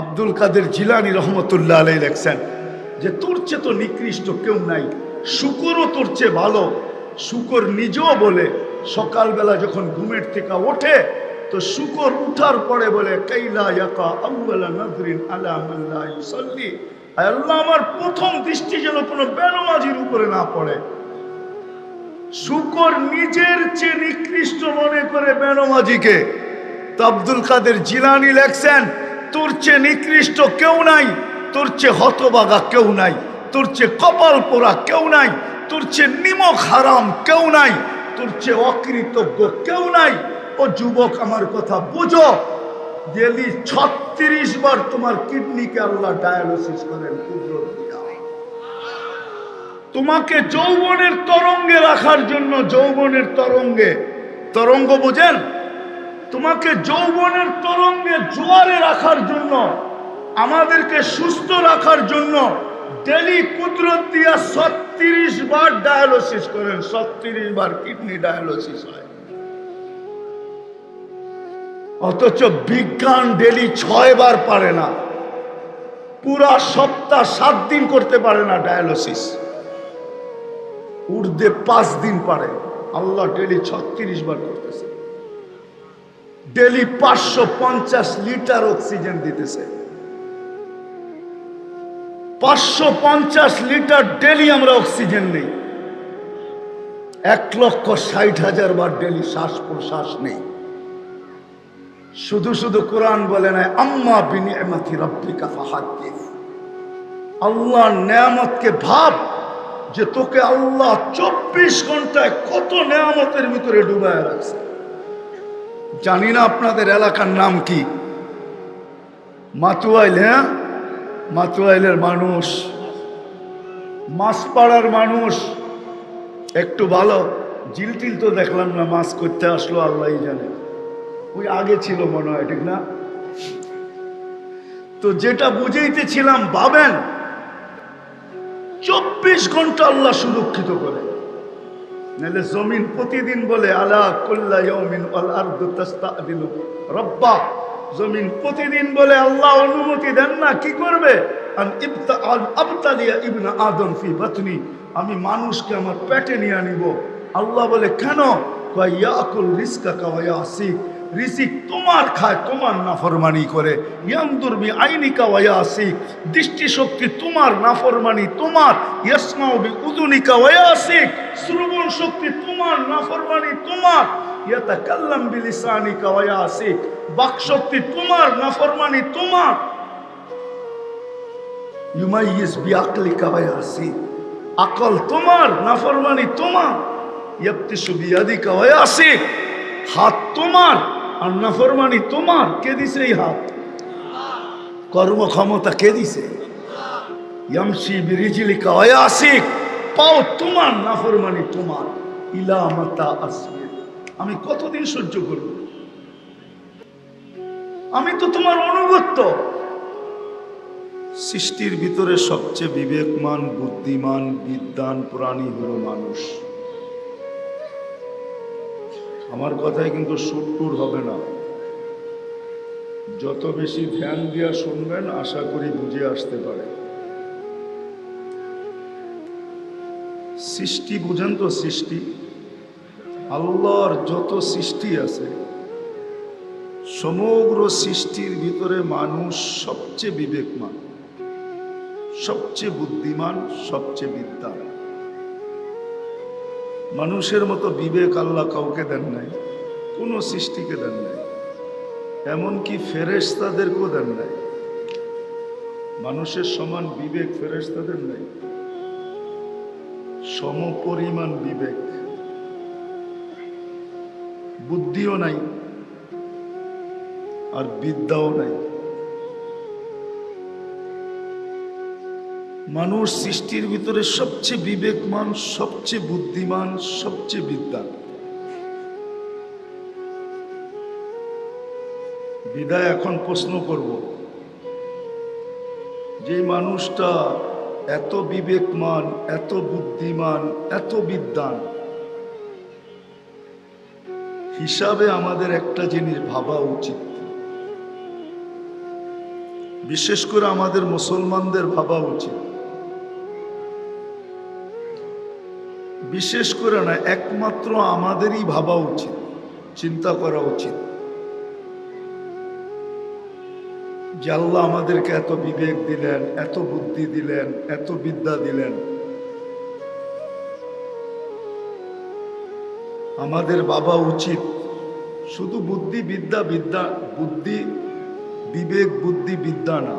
আব্দুল কাদের জিলানি রহমতুল্লাহ আলাই লেখছেন যে তোর চেয়ে তো নিকৃষ্ট কেউ নাই, শুকরও তোর চেয়ে ভালো। শুকর নিজেও বলে, সকালবেলা যখন ঘুমের থেকে ওঠে, তো শুকর উঠার পরে বলে, কাইলা ইয়াকা আউয়ালা নাজরিন আলা মাল্লা ইউসাল্লি। আল্লাহ, আমার প্রথম দৃষ্টি যেন কোনো বেনমাজির উপরে না পড়ে। শুকর নিজের চেয়ে নিকৃষ্ট মনে করে বেনমাজিকে। তো আব্দুল কাদের জিলানি লেখছেন তোর চেয়ে নিকৃষ্ট কেউ নাই, তোর চেয়ে হতবাগা কেউ নাই, তোর চেয়ে কপাল পোড়া কেউ নাই, তোর চেয়ে নিমক হারাম কেউ নাই, তোর চেয়ে অকৃতজ্ঞ কেউ নাই। ও যুবক, আমার কথা বুঝো। ডেলি ছত্রিশ বার তোমার কিডনিকে আল্লাহ ডায়ালিসিস করেন তোমাকে যৌবনের তরঙ্গে রাখার জন্য, যৌবনের তরঙ্গে, তরঙ্গ বোঝেন? তোমাকে যৌবনের তরঙ্গে জোয়ারে রাখার জন্য, আমাদেরকে সুস্থ রাখার জন্য ডেলি কুদরত দিয়া ছত্রিশ বার ডায়ালিসিস করেন। ছত্রিশ বার কিডনি ডায়ালিসিস হয়। অথচ বিজ্ঞান ডেলি ছয় বার পারে না। পুরা সপ্তাহ সাত দিন করতে পারে না ডায়ালিসিস। উর্দে পাঁচ দিন পারে। আল্লাহ ডেলি ছত্রিশ বার করতেছে। ডেলি পাঁচশো পঞ্চাশ লিটার অক্সিজেন দিতেছে। পাঁচশো পঞ্চাশ লিটার ডেলি আমরা অক্সিজেন নেই। এক লক্ষ ষাট হাজার বার ডেলি শ্বাস প্রশ্বাস নেই। শুধু শুধু কোরআন বলে নাই, আম্মা বিনিয়ামাতি রব্বিকা ফাহাদ্দিস। আল্লাহ নেয়ামতকে ভাব যে তোকে আল্লাহ চব্বিশ ঘন্টায় কত নেয়ামতের ভিতরে ডুবায় রাখছে। জানি না আপনাদের এলাকার নাম কি। মাতুয়াইল হ্যাঁ? মাতুয়াইলের মানুষ। মাছপাড়ার মানুষ। একটু ভালো, জিলটিল তো দেখলাম না, মাছ করতে আসলো আল্লাহই জানে। ওই আগে ছিল মনে হয়, ঠিক না? তো যেটা বুঝাইতেছিলাম, ভাবেন, চব্বিশ ঘণ্টা আল্লাহ সুরক্ষিত করে। নাহলে জমিন প্রতিদিন বলে, আলা কুল্লা রব্বা, জমিন প্রতিদিন বলে, আল্লাহ অনুমতি দেন না, কি করবে? আদম ফি বাতনি, আমি মানুষকে আমার পেটে নিয়ে আনিব। আল্লাহ বলে, কেন? ইয়াকুল রিস্কা কাওয়া আসিক রিজিক তোমার খায়, তোমার নাফরমানি করে। ইয়ামদুর বি আইনিকা ওয়াসিক দৃষ্টিশক্তি তোমার, নাফরমানি তোমার। ইয়াসমাউ বি উদুনিকা ওয়াসিক শ্রবণ শক্তি তোমার, নাফরমানি তোমার। বি লিসানিকা ওয়াসিক বাক শক্তি তোমার, নাফরমানি তোমার। ইউমাইয়িজ বি আকলিকা ওয়াসিক আকল তোমার, নাফরমানি তোমার। ইয়াবতিসু বিয়াদিকা ওয়াসিক হাত তোমার। আর নাফরমানি তোমার কে দিছে এই হাত? কর্ম ক্ষমতা কে দিছে? ইয়ামসি অয়াসিক, পাও তোমার নাফরমানি তোমার। ইলা আমি কতদিন সহ্য করব? আমি তো তোমার অনুগত্য। সৃষ্টির ভিতরে সবচেয়ে বিবেকমান, বুদ্ধিমান বিদ্যান প্রাণী হল মানুষ। আমার কথায় কিন্তু সুটটুর হবে না। যত বেশি ধ্যান দিয়া শুনবেন, আশা করি বুঝে আসতে পারে। সৃষ্টি, বুঝেন তো সৃষ্টি। আল্লাহর যত সৃষ্টি আছে, সমগ্র সৃষ্টির ভিতরে মানুষ সবচেয়ে বিবেকমান, সবচেয়ে বুদ্ধিমান, সবচেয়ে বিদ্যান মানুষের মতো বিবেক আল্লাহ কাউকে দেন নাই, কোনো সৃষ্টিকে দেন নাই, এমনকি ফেরেশতাদেরকেও দেন নাই। মানুষের সমান বিবেক ফেরেশতাদের নাই, সমপরিমাণ বিবেক। বুদ্ধিও নাই, আর বিদ্যাও নাই। মানুষ সৃষ্টির ভিতরে সবচেয়ে বিবেকমান, সবচেয়ে বুদ্ধিমান, সবচেয়ে বিদ্যান বিদায় এখন প্রশ্ন করব। যে মানুষটা এত বিবেকমান, এত বুদ্ধিমান, এত বিদ্যান হিসাবে আমাদের একটা জিনিস ভাবা উচিত। বিশেষ করে আমাদের মুসলমানদের ভাবা উচিত। বিশেষ করে না, একমাত্র আমাদেরই ভাবা উচিত, চিন্তা করা উচিত। আল্লাহ আমাদেরকে এত বিবেক দিলেন, এত বুদ্ধি দিলেন, এত বিদ্যা দিলেন। আমাদের বাবা উচিত। শুধু বুদ্ধি বিদ্যা বিদ্যা, বুদ্ধি বিবেক, বুদ্ধি বিদ্যা না।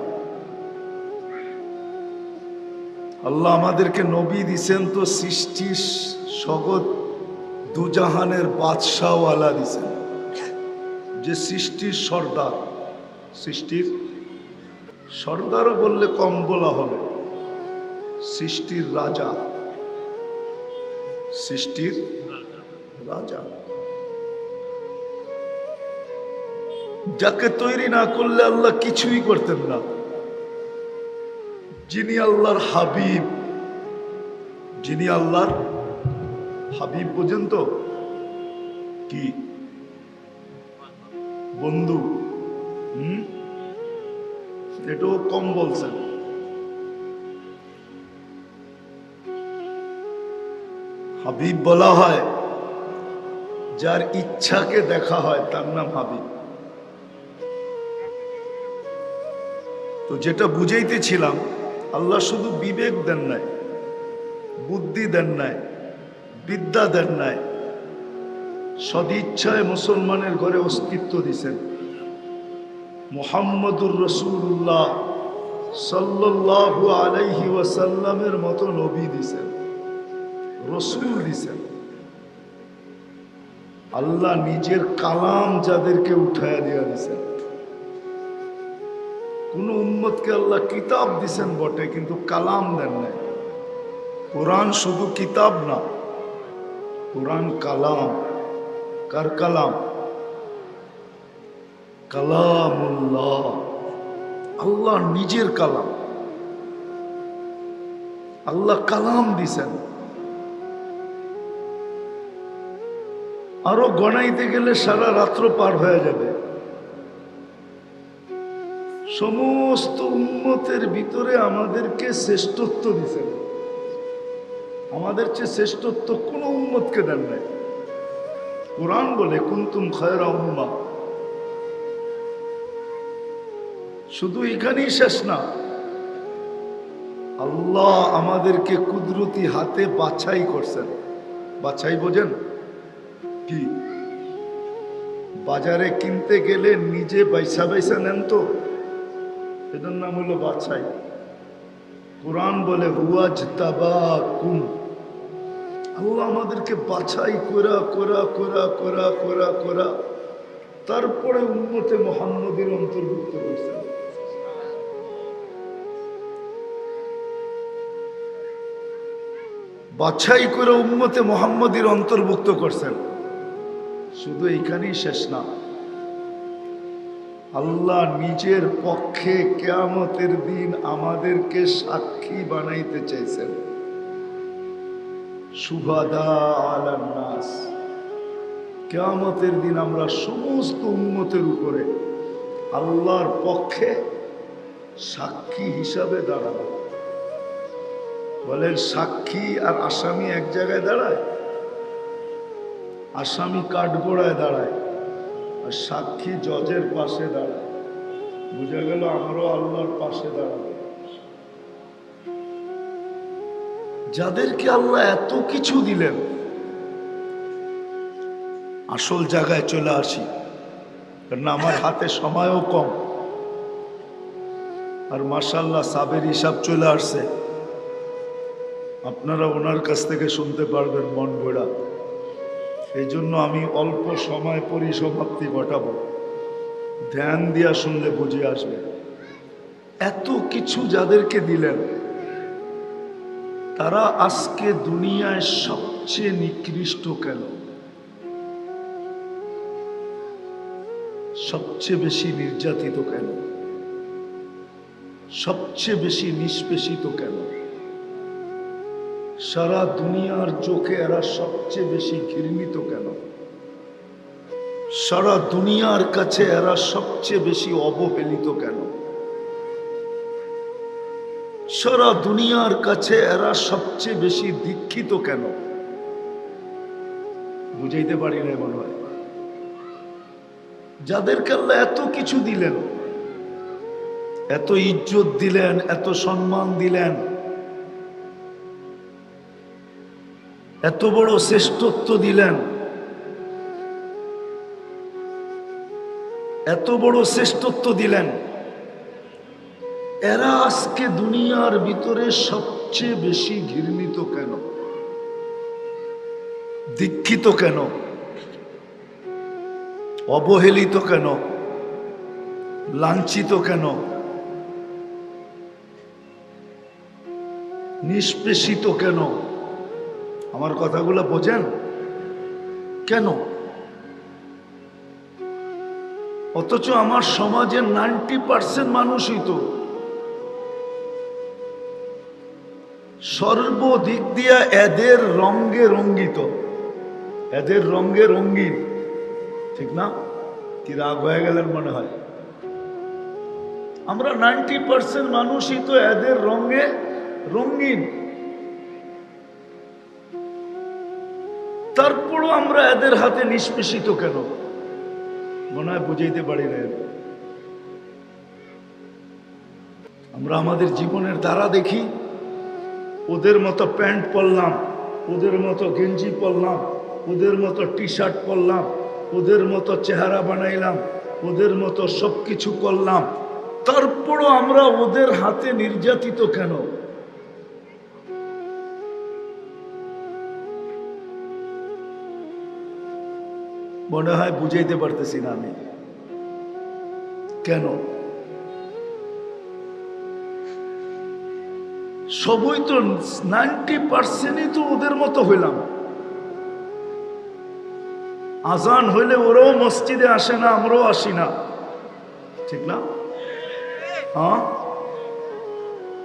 আল্লাহ আমাদেরকে নবী দিছেন তো সৃষ্টির জগৎ দুজাহানের বাদশাহওয়ালা দিছেন। যে সৃষ্টির সর্দার, সৃষ্টির সর্দারও বললে কম বলা হবে। সৃষ্টির রাজা সৃষ্টির রাজা। যাকে তৈরি না করলে আল্লাহ কিছুই করতেন না। যিনি আল্লাহর হাবিব। যিনি আল্লাহর হাবিব বোঝেন তো? কি? বন্ধু। হুম? এটাও কম বলছেন। হাবিব বলা হয়, যার ইচ্ছাকে দেখা হয়, তার নাম হাবিব। তো যেটা বুঝাইতেছিলাম আল্লাহ শুধু বিবেক দেন নাই, বুদ্ধি দেন নাই, বিদ্যা দেন নাই, সদিচ্ছায় মুসলমানের ঘরে অস্তিত্ব দিছেন। মোহাম্মদুর রসুল্লাহ সাল্লাল্লাহু আলাইহি ওয়াসাল্লামের মতো নবী দিছেন, রসুল দিছেন। আল্লাহ নিজের কালাম যাদেরকে উঠায়া দিয়া দিছেন। কোন উম্মতকে আল্লাহ কিতাব দিছেন বটে, কিন্তু কালাম দেন নাই। কোরআন শুধু কিতাব না, কোরআন কালাম। কার কালাম? কালামুল্লাহ। আল্লাহ নিজের কালাম। আল্লাহ কালাম দিছেন। আরও গণাইতে গেলে সারা রাত্র পার হয়ে যাবে। সমস্ত উন্মতের ভিতরে আমাদেরকে শ্রেষ্ঠত্ব দিছেন আমাদের চেয়ে শ্রেষ্ঠত্ব কোন উন্মতকে দেন নাই। কোরআন বলে, কুন্তুম খয়রা উম্মা শুধু এখানেই শেষ না। আল্লাহ আমাদেরকে কুদরতি হাতে বাছাই করছেন। বাছাই বোঝেন? কি? বাজারে কিনতে গেলে নিজে বাইসা বাইসা নেন তো? এটার নাম হলো বাছাই কোরআন বলে হুয়াজ তাবা আল্লাহ আমাদেরকে বাছাই করা করা করা করা করা করা। তারপরে উন্মতে মোহাম্মদের অন্তর্ভুক্ত করছেন বাছাই করে উম্মতে মোহাম্মদীর অন্তর্ভুক্ত করছেন। শুধু এইখানেই শেষ না। আল্লাহ নিজের পক্ষে কেয়ামতের দিন আমাদেরকে সাক্ষী বানাইতে চাইছেন। সুভাদা কেয়ামতের দিন আমরা সমস্ত উন্মতের উপরে আল্লাহর পক্ষে সাক্ষী হিসাবে দাঁড়াবো। বলেন, সাক্ষী আর আসামি এক জায়গায় দাঁড়ায়? আসামি কাঠগোড়ায় দাঁড়ায়। আর সাক্ষী জজের পাশে দাঁড়ায়। বোঝা গেল আমরাও আল্লাহর পাশে দাঁড়াবো। যাদেরকে আল্লাহ এত কিছু দিলেন, আসল জায়গায় চলে আসি, কারণ আমার হাতে সময়ও কম। আর মাসাল্লাহ সাবের হিসাব চলে আসছে। আপনারা ওনার কাছ থেকে শুনতে পারবেন মন গোড়া এই জন্য আমি অল্প সময় পরিসমাপ্তি ঘটাবো। ধ্যান দিয়া শুনলে বুঝে আসবে। এত কিছু যাদেরকে দিলেন, তারা আজকে দুনিয়ায় সবচেয়ে নিকৃষ্ট কেন? সবচেয়ে বেশি নির্যাতিত কেন? সবচেয়ে বেশি নিষ্পেষিত কেন? সারা দুনিয়ার চোখে এরা সবচেয়ে বেশি ঘৃণিত কেন? সারা দুনিয়ার কাছে এরা সবচেয়ে বেশি অবহেলিত কেন? সারা দুনিয়ার কাছে এরা সবচেয়ে বেশি দীক্ষিত কেন? বুঝাইতে পারি না মনে হয়। যাদেরকে আল্লাহ এত কিছু দিলেন, এত ইজ্জত দিলেন, এত সম্মান দিলেন এত বড় শ্রেষ্ঠত্ব দিলেন। এত বড় শ্রেষ্ঠত্ব দিলেন। এরা আজকে দুনিয়ার ভিতরে সবচেয়ে বেশি ঘৃণিত কেন? দীক্ষিত কেন? অবহেলিত কেন? লাঞ্ছিত কেন? নিষ্পেষিত কেন? আমার কথাগুলো বোঝেন? কেন? অথচ আমার সমাজে নাইনটি পার্সেন্ট মানুষই তো। সর্বদিক দিয়া এদের রঙ্গে রঙ্গিত। এদের রঙ্গে রঙ্গিন। ঠিক না? কি রাগ হয়ে গেলেন মনে হয়? আমরা নাইনটি পার্সেন্ট মানুষই তো এদের রঙ্গে রঙ্গিন আমরা এদের হাতে নিষ্পেষিত কেন? মনে হয় বুঝাইতে পারি না আমরা আমাদের জীবনের দ্বারা দেখি, ওদের মতো প্যান্ট পরলাম, ওদের মতো গেঞ্জি পরলাম, ওদের মতো টি শার্ট পরলাম, ওদের মতো চেহারা বানাইলাম, ওদের মতো সব কিছু করলাম। তারপরও আমরা ওদের হাতে নির্যাতিত কেন? মনে হয় বুঝাইতে পারতেছি না আমি। কেন? সবই তো নাইনটি পার্সেন্টই তো ওদের মতো হইলাম। আজান হইলে ওরাও মসজিদে আসে না, আমরাও আসি না। ঠিক না? হ্যাঁ?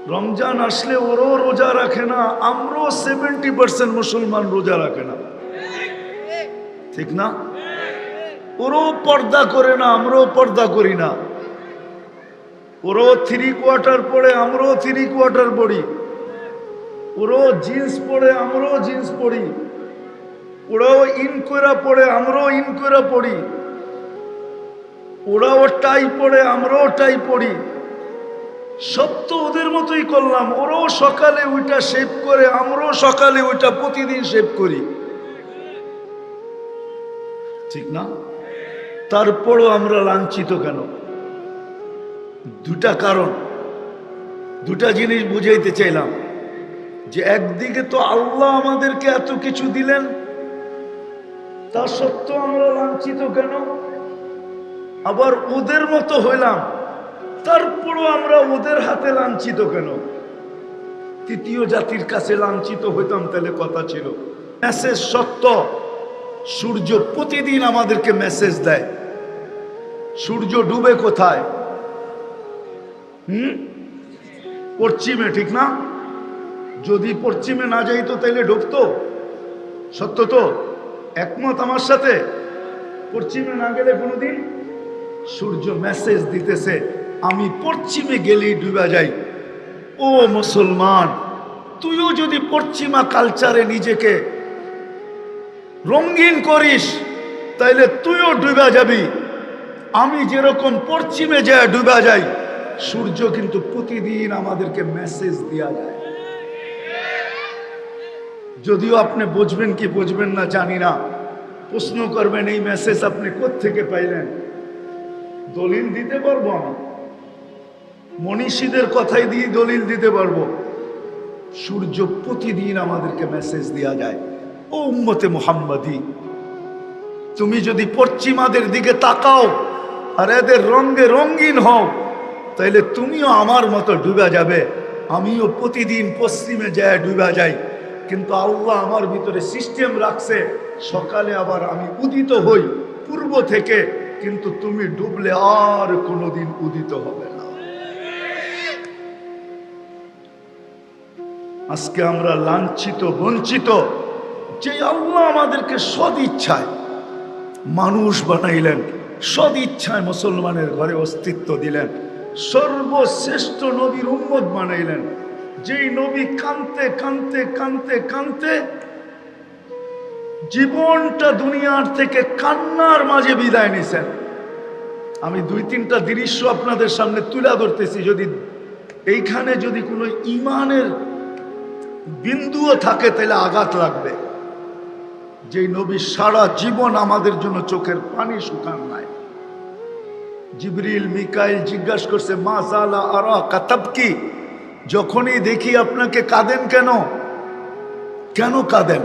রমজান আসলে ওরাও রোজা রাখে না, আমরাও সেভেন্টি পার্সেন্ট মুসলমান রোজা রাখে না। ঠিক না? ওরাও পর্দা করে না, আমরাও পর্দা করি না। ওরাও থ্রি কোয়ার্টার পরে আমরাও থ্রি কোয়ার্টার পড়ি। ওরাও জিন্স পরে আমরাও জিন্স পরি ওরাও ইন কইরা পড়ে, আমরাও ইন কইরা পড়ি। ওরাও টাই পরে আমরাও টাই পড়ি। সব তো ওদের মতোই করলাম। ওরাও সকালে ওইটা শেভ করে, আমরাও সকালে ওইটা প্রতিদিন শেভ করি। ঠিক না? তারপরও আমরা লাঞ্ছিত কেন? দুটা কারণ। দুটা জিনিস বুঝাইতে চাইলাম যে একদিকে তো আল্লাহ আমাদেরকে এত কিছু দিলেন, তা সত্ত্বেও আমরা লাঞ্ছিত কেন? আবার ওদের মতো হইলাম, তারপরও আমরা ওদের হাতে লাঞ্ছিত কেন? তৃতীয় জাতির কাছে লাঞ্ছিত হইতাম তাহলে কথা ছিল। মেসেজ সত্য, সূর্য প্রতিদিন আমাদেরকে মেসেজ দেয়। সূর্য ডুবে কোথায়? হুম? পশ্চিমে, ঠিক না? যদি পশ্চিমে না যাই তো তাইলে ঢুকতো সত্য তো? একমত আমার সাথে? পশ্চিমে না গেলে কোনোদিন? সূর্য মেসেজ দিতেছে, আমি পশ্চিমে গেলেই ডুবা যাই। ও মুসলমান, তুইও যদি পশ্চিমা কালচারে নিজেকে রঙিন করিস, তাইলে তুইও ডুবা যাবি। আমি যেরকম পশ্চিমে যায়, ডুবা যাই সূর্য কিন্তু প্রতিদিন আমাদেরকে মেসেজ দেওয়া যায়। যদিও আপনি বুঝবেন কি বুঝবেন না, জানি না। প্রশ্ন করবেন, এই মেসেজ আপনি থেকে পাইলেন? দলিল দিতে পারব আমি? মনীষীদের কথাই দিয়ে দলিল দিতে পারব? সূর্য প্রতিদিন আমাদেরকে মেসেজ দেওয়া যায়, ও উম্মতে মোহাম্মদী, তুমি যদি পশ্চিমাদের দিকে তাকাও আর এদের রঙ্গে রঙ্গিন হও। তাইলে তুমিও আমার মতো ডুবা যাবে। আমিও প্রতিদিন পশ্চিমে যায় ডুবা যাই। কিন্তু আল্লাহ আমার ভিতরে সিস্টেম রাখছে, সকালে আবার আমি উদিত হই পূর্ব থেকে, কিন্তু তুমি ডুবলে আর কোনোদিন উদিত হবে না। আজকে আমরা লাঞ্ছিত, বঞ্চিত, যে আল্লাহ আমাদেরকে সদ ইচ্ছায় মানুষ বানাইলেন। সদ ইচ্ছায় মুসলমানের ঘরে অস্তিত্ব দিলেন। সর্বশ্রেষ্ঠ নবীর উম্মত বানাইলেন। যেই নবী কানতে কানতে কানতে কানতে জীবনটা দুনিয়ার থেকে কান্নার মাঝে বিদায় নিছেন। আমি দুই তিনটা দৃশ্য আপনাদের সামনে তুলে ধরতেছি। যদি এইখানে যদি কোনো ইমানের বিন্দুও থাকে, তাহলে আঘাত লাগবে। যেই নবী সারা জীবন আমাদের জন্য চোখের পানি শুকান নাই। জিবরিল, মিকাইল জিজ্ঞাসা করছে, মা জালা আরা, কাতাব কি? যখনই দেখি আপনাকে কাঁদেন কেন? কেন কাঁদেন?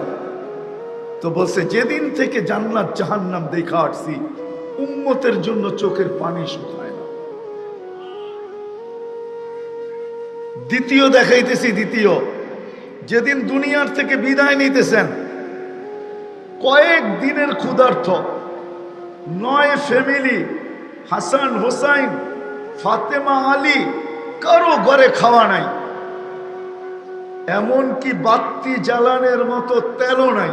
তো বলছে, যেদিন থেকে জান্নাত জাহান্নাম দেখা আসছি, উম্মতের জন্য চোখের পানি শুকায় না। দ্বিতীয় দেখাইতেছি, দ্বিতীয়। যেদিন দুনিয়ার থেকে বিদায় নিতেছেন কয়েক দিনের ক্ষুধার্থ নয় ফ্যামিলি হাসান, হোসাইন, ফাতেমা, আলী, কারও ঘরে খাওয়া নাই। এমনকি বাত্তি জ্বালানের মতো তেলও নাই।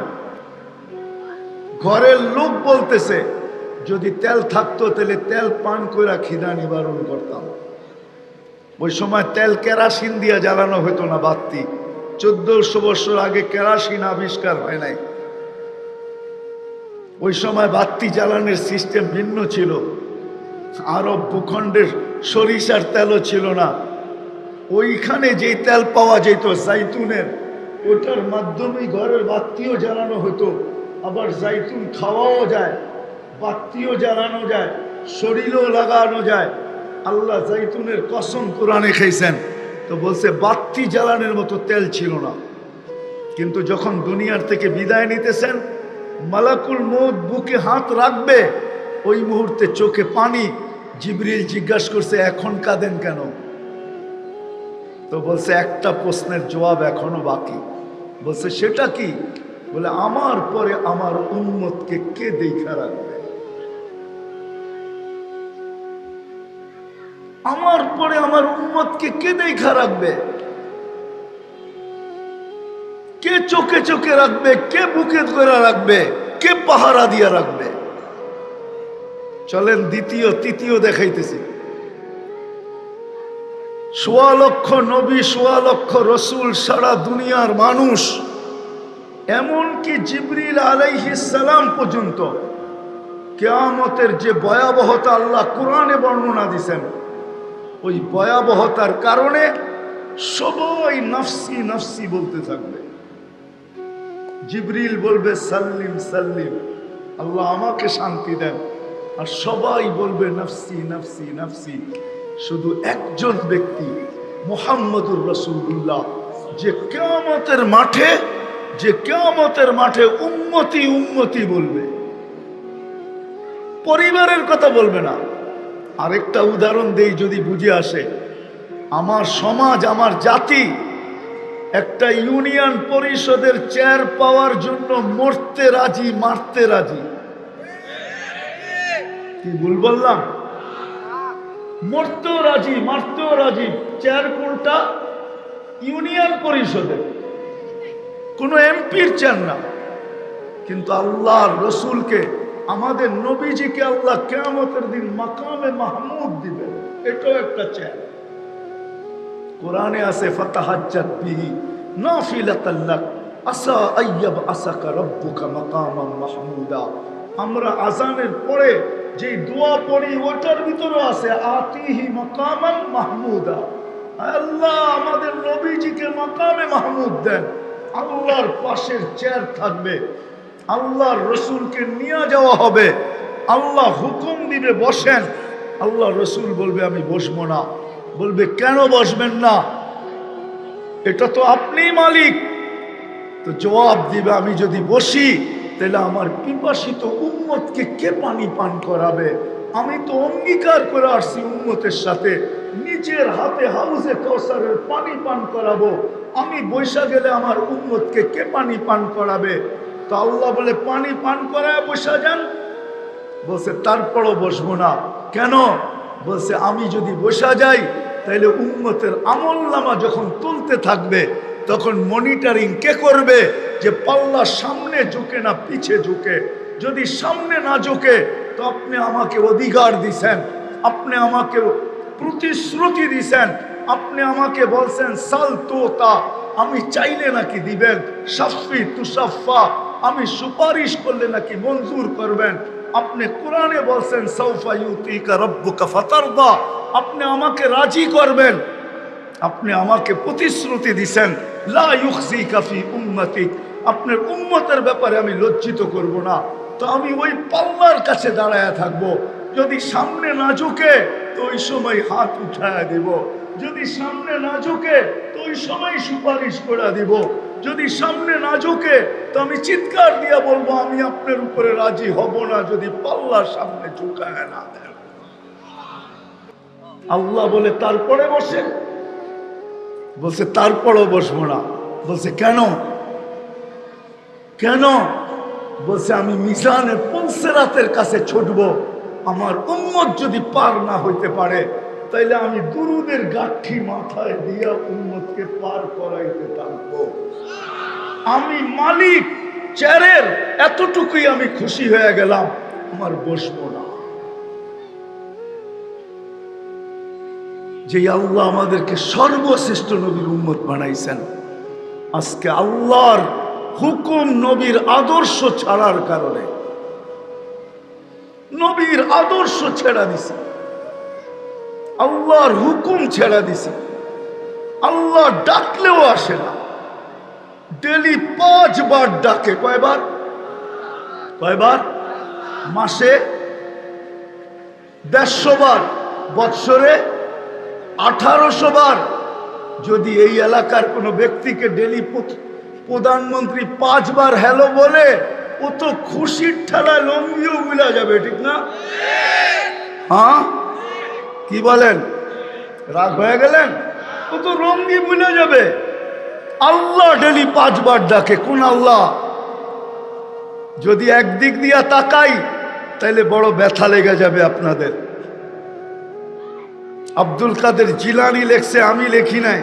ঘরের লোক বলতেছে, যদি তেল থাকতো তাহলে তেল পান করে খিদা নিবারণ করতাম। ওই সময় তেল কেরাসিন দিয়ে জ্বালানো হতো না বাত্তি চোদ্দশো বছর আগে কেরাসিন আবিষ্কার হয় নাই। ওই সময় বাত্তি জ্বালানোর সিস্টেম ভিন্ন ছিল। আরব ভূখণ্ডের সরিষার তেলও ছিল না। ওইখানে যেই তেল পাওয়া যেত, জাইতুনের, ওটার মাধ্যমে ঘরের বাত্তিও জ্বালানো হতো। আবার জাইতুন খাওয়াও যায় বাত্তিও জ্বালানো যায়, শরীরও লাগানো যায়। আল্লাহ জাইতুনের কসম কোরআনে খাইছেন। তো বলছে বাত্তি জ্বালানোর মতো তেল ছিল না। কিন্তু যখন দুনিয়ার থেকে বিদায় নিতেছেন মালাকুল মৌত বুকে হাত রাখবে, ওই মুহূর্তে চোখে পানি। জিবরিল জিজ্ঞাসা করছে, এখন কাঁদেন কেন? তো বলছে, একটা প্রশ্নের জবাব এখনও বাকি। বলছে, সেটা কি? বলে, আমার পরে আমার উন্মতকে কে দেখা রাখবে? আমার পরে আমার উন্মতকে কে দেখা রাখবে? কে চোখে চোখে রাখবে? কে বুকে ধরে রাখবে? কে পাহারা দিয়া রাখবে? চলেন দ্বিতীয়, তৃতীয় দেখাইতেছি। সোয়া লক্ষ নবী, সোয়া লক্ষ রসুল, সারা দুনিয়ার মানুষ, এমনকি জিবরিল আলাইহিসালাম পর্যন্ত কেয়ামতের যে ভয়াবহতা আল্লাহ কোরআনে বর্ণনা দিছেন, ওই ভয়াবহতার কারণে সবাই নফসি নফসি বলতে থাকবে। জিবরিল বলবে, সাল্লিম সাল্লিম। আল্লাহ আমাকে শান্তি দেন। আর সবাই বলবে, নফসি নফসি নফসি। শুধু একজন ব্যক্তি, মোহাম্মদুর রসুল্লাহ যে কেয়ামতের মাঠে, যে কেয়ামতের মাঠে উন্মতি উন্মতি বলবে। পরিবারের কথা বলবে না। আরেকটা উদাহরণ দেই যদি বুঝে আসে। আমার সমাজ, আমার জাতি একটা ইউনিয়ন পরিষদের চেয়ার পাওয়ার জন্য মরতে রাজি, মারতে রাজি। কি ভুল বললাম? মরতেও রাজি, মারতেও রাজি। চেয়ার কোনটা? ইউনিয়ন পরিষদের। কোনো এমপির চেয়ার না। কিন্তু আল্লাহর রসুলকে, আমাদের নবীজিকে আল্লাহ কেয়ামতের দিন মাকামে মাহমুদ দিবে এটাও একটা চেয়ার। কোরআনে আছে, ফাতাহাজ্জাত বিহি নাফিলাতাল লাক, আসা আইয়াব আসাকা রব্বুকা মাকামাম মাহমুদা। আমরা আজানের পরে যে দোয়া পড়ি ওটার ভিতরে আছে, আতিহি মাকামান মাহমুদা। আল্লাহ, আমাদের নবীজিকে মাকামে মাহমুদ দেন। আল্লাহর পাশের চেয়ার থাকবে, আল্লাহর রসুলকে নিয়ে যাওয়া হবে। আল্লাহ হুকুম দিবে, বসেন। আল্লাহ রসুল বলবে, আমি বসবো না। বলবে, কেন বসবেন না? এটা তো আপনিই মালিক। তো জবাব দিবে, আমি যদি বসি, তাহলে আমার পিপাসিত উম্মতকে কে পানি পান করাবে? আমি তো অঙ্গীকার করে আসছি উম্মতের সাথে। নিজের হাতে হাউসে কৌসারের পানি পান করাবো। আমি বৈশা গেলে আমার উম্মতকে কে পানি পান করাবে? তো আল্লাহ বলে, পানি পান করায় বসা যান? বসে তারপরও বসবো না। কেন? বলছে, আমি যদি বসা যাই তাহলে উন্মতের আমল নামা যখন তুলতে থাকবে, তখন মনিটরিং কে করবে? যে পাল্লা সামনে ঝুঁকে না পিছে ঝুঁকে? যদি সামনে না ঝুঁকে, তো আপনি আমাকে অধিকার দিছেন, আপনি আমাকে প্রতিশ্রুতি দিছেন, আপনি আমাকে বলছেন, সাল তোতা আমি চাইলে নাকি দিবেন, সাফি তুসাফা, আমি সুপারিশ করলে নাকি মঞ্জুর করবেন। আপনি কোরআনে বলছেন আপনি আমাকে রাজি করবেন। আপনি আমাকে প্রতিশ্রুতি দিছেন, লা কাফি আপনার উম্মতের ব্যাপারে আমি লজ্জিত করব না। তো আমি ওই পাল্লার কাছে দাঁড়ায় থাকব। যদি সামনে না ঝুঁকে, তো ওই সময় হাত উঠায় দেব। যদি সামনে না ঝুঁকে, তো ওই সময় সুপারিশ করে দিব। যদি সামনে না ঝুঁকে, তো আমি চিৎকার দিয়া বলব, আমি আপনার উপরে রাজি হব না যদি পাল্লার সামনে ঝুঁকায় না দেন। আল্লাহ বলে, তারপরে বসে বলছে, তারপরও বসবো না। বলছে, কেন? কেন? বলছে, আমি মিজানের পলসেরাতের কাছে ছুটব। আমার উম্মত যদি পার না হইতে পারে তাইলে আমি গুরুদের গাঠি মাথায় দিয়া উম্মতকে পার করাইতে থাকব। আমি মালিক, চেয়ারের, এতটুকুই আমি খুশি হয়ে গেলাম, আমার বসবো না। যে আল্লাহ আমাদেরকে সর্বশ্রেষ্ঠ নবীর উম্মত বানাইছেন, আজকে আল্লাহর হুকুম নবীর আদর্শ ছাড়ার কারণে। নবীর আদর্শ ছেড়া দিছে। আল্লাহর হুকুম ছেড়া দিছে। আল্লাহ ডাকলেও আসে না। ডেলি পাঁচবার ডাকে। কয়বার? কয়বার? মাসে দেড়শো বার বৎসরে আঠারোশো বার যদি এই এলাকার কোনো ব্যক্তিকে ডেলি প্রধানমন্ত্রী পাঁচবার হ্যালো বলে ও তো খুশির ঠেলায় লম্বিও মিলা যাবে ঠিক না? হ্যাঁ? কি বলেন? রাগ হয়ে গেলেন? ও তো রঙ্গি মনে যাবে। আল্লাহ ডেলি পাঁচবার ডাকে, কোন আল্লাহ? যদি একদিক দিয়া তাকাই তাহলে বড় ব্যথা লেগে যাবে আপনাদের। আব্দুল কাদের জিলানি লেখছে, আমি লেখি নাই।